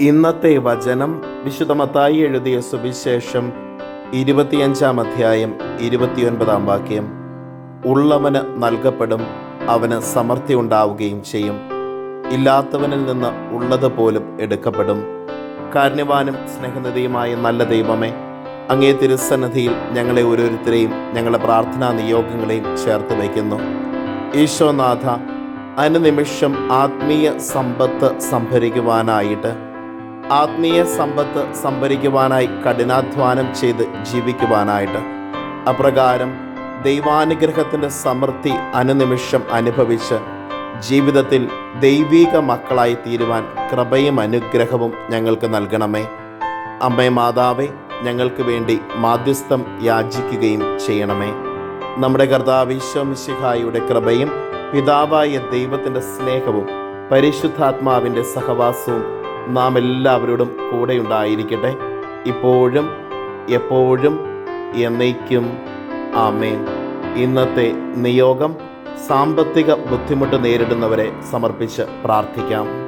ഇന്നത്തെ വചനം വിശുദ്ധമത്തായി എഴുതിയ സുവിശേഷം ഇരുപത്തിയഞ്ചാം അധ്യായം ഇരുപത്തിയൊൻപതാം വാക്യം. ഉള്ളവന് നൽകപ്പെടും അവന് സമൃദ്ധി ഉണ്ടാവുകയും ചെയ്യും. ഇല്ലാത്തവനിൽ നിന്ന് ഉള്ളത് പോലും എടുക്കപ്പെടും. കാരുണ്യവാനും സ്നേഹനിധിയുമായ നല്ല ദൈവമേ അങ്ങേ തിരുസന്നിധിയിൽ ഞങ്ങളെ ഓരോരുത്തരെയും ഞങ്ങളുടെ പ്രാർത്ഥനാ നിയോഗങ്ങളെയും ചേർത്ത് വയ്ക്കുന്നു. ഈശോനാഥ അനുനിമിഷം ആത്മീയ സമ്പത്ത് സംഭരിക്കുവാനായിട്ട് ആത്മീയ സമ്പത്ത് സംഭരിക്കുവാനായി കഠിനാധ്വാനം ചെയ്ത് ജീവിക്കുവാനായിട്ട്. അപ്രകാരം ദൈവാനുഗ്രഹത്തിന്റെ സമൃദ്ധി അനുനിമിഷം അനുഭവിച്ച് ജീവിതത്തിൽ ദൈവീക മക്കളായി തീരുവാൻ കൃപയും അനുഗ്രഹവും ഞങ്ങൾക്ക് നൽകണമേ. അമ്മേ മാതാവേ ഞങ്ങൾക്ക് വേണ്ടി മാധ്യസ്ഥം യാചിക്കുകയും ചെയ്യണമേ. നമ്മുടെ കർത്താവിശ്വമിശിഹായുടെ കൃപയും പിതാവായ ദൈവത്തിന്റെ സ്നേഹവും പരിശുദ്ധാത്മാവിന്റെ സഹവാസവും നാം എല്ലാവരോടും കൂടെ ഉണ്ടായിരിക്കട്ടെ ഇപ്പോഴും എപ്പോഴും എന്നേക്കും. ആമേൻ. ഇന്നത്തെ നിയോഗം സാമ്പത്തിക ബുദ്ധിമുട്ട് നേരിടുന്നവരെ സമർപ്പിച്ച് പ്രാർത്ഥിക്കാം.